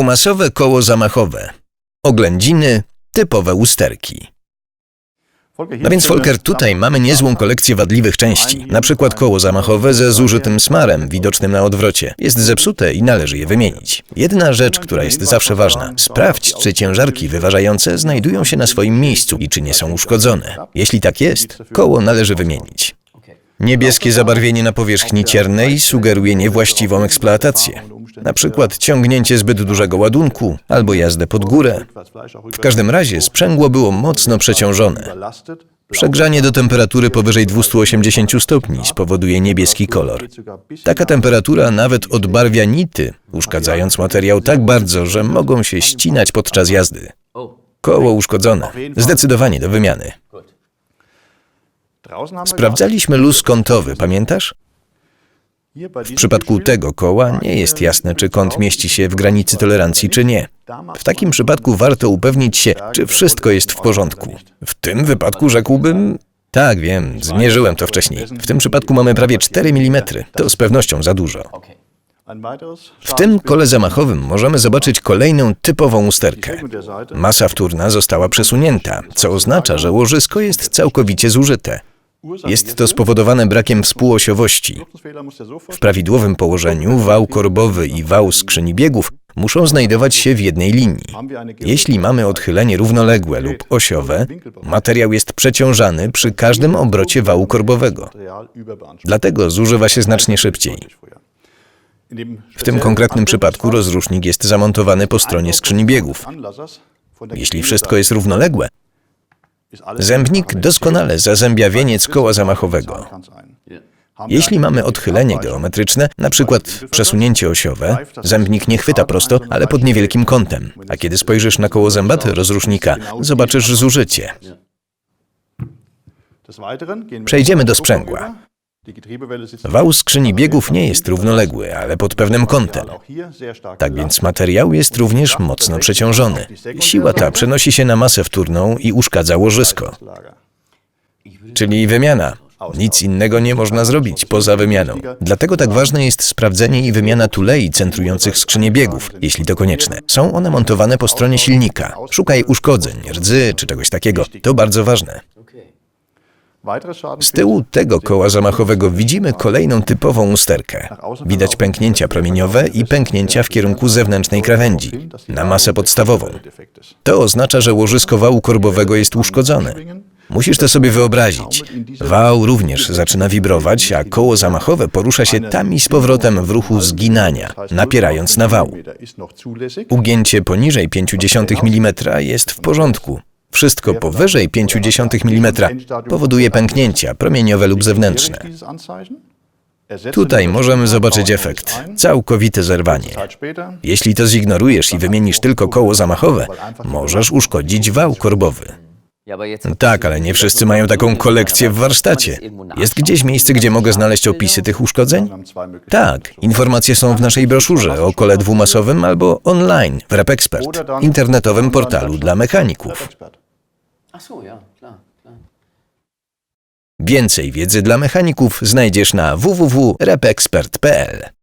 Dwumasowe koło zamachowe. Oględziny, typowe usterki. No więc Volker, tutaj mamy niezłą kolekcję wadliwych części. Na przykład koło zamachowe ze zużytym smarem, widocznym na odwrocie. Jest zepsute i należy je wymienić. Jedna rzecz, która jest zawsze ważna. Sprawdź, czy ciężarki wyważające znajdują się na swoim miejscu i czy nie są uszkodzone. Jeśli tak jest, koło należy wymienić. Niebieskie zabarwienie na powierzchni ciernej sugeruje niewłaściwą eksploatację. Na przykład ciągnięcie zbyt dużego ładunku albo jazdę pod górę. W każdym razie sprzęgło było mocno przeciążone. Przegrzanie do temperatury powyżej 280 stopni spowoduje niebieski kolor. Taka temperatura nawet odbarwia nity, uszkadzając materiał tak bardzo, że mogą się ścinać podczas jazdy. Koło uszkodzone. Zdecydowanie do wymiany. Sprawdzaliśmy luz kątowy, pamiętasz? W przypadku tego koła nie jest jasne, czy kąt mieści się w granicy tolerancji, czy nie. W takim przypadku warto upewnić się, czy wszystko jest w porządku. W tym wypadku rzekłbym. Tak, wiem, zmierzyłem to wcześniej. W tym przypadku mamy prawie 4 mm. To z pewnością za dużo. W tym kole zamachowym możemy zobaczyć kolejną typową usterkę. Masa wtórna została przesunięta, co oznacza, że łożysko jest całkowicie zużyte. Jest to spowodowane brakiem współosiowości. W prawidłowym położeniu wał korbowy i wał skrzyni biegów muszą znajdować się w jednej linii. Jeśli mamy odchylenie równoległe lub osiowe, materiał jest przeciążany przy każdym obrocie wału korbowego. Dlatego zużywa się znacznie szybciej. W tym konkretnym przypadku rozrusznik jest zamontowany po stronie skrzyni biegów. Jeśli wszystko jest równoległe, Zębnik doskonale zazębia wieniec koła zamachowego. Jeśli mamy odchylenie geometryczne, na przykład przesunięcie osiowe, zębnik nie chwyta prosto, ale pod niewielkim kątem. A kiedy spojrzysz na koło zębate rozrusznika, zobaczysz zużycie. Przejdziemy do sprzęgła. Wał skrzyni biegów nie jest równoległy, ale pod pewnym kątem. Tak więc materiał jest również mocno przeciążony. Siła ta przenosi się na masę wtórną i uszkadza łożysko. Czyli wymiana. Nic innego nie można zrobić poza wymianą. Dlatego tak ważne jest sprawdzenie i wymiana tulei centrujących skrzynię biegów, jeśli to konieczne. Są one montowane po stronie silnika. Szukaj uszkodzeń, rdzy czy czegoś takiego. To bardzo ważne. Z tyłu tego koła zamachowego widzimy kolejną typową usterkę. Widać pęknięcia promieniowe i pęknięcia w kierunku zewnętrznej krawędzi, na masę podstawową. To oznacza, że łożysko wału korbowego jest uszkodzone. Musisz to sobie wyobrazić. Wał również zaczyna wibrować, a koło zamachowe porusza się tam i z powrotem w ruchu zginania, napierając na wał. Ugięcie poniżej 0,5 mm jest w porządku. Wszystko powyżej 0,5 mm powoduje pęknięcia promieniowe lub zewnętrzne. Tutaj możemy zobaczyć efekt. Całkowite zerwanie. Jeśli to zignorujesz i wymienisz tylko koło zamachowe, możesz uszkodzić wał korbowy. Tak, ale nie wszyscy mają taką kolekcję w warsztacie. Jest gdzieś miejsce, gdzie mogę znaleźć opisy tych uszkodzeń? Tak, informacje są w naszej broszurze o kole dwumasowym albo online w RepExpert, internetowym portalu dla mechaników. Więcej wiedzy dla mechaników znajdziesz na www.repexpert.pl.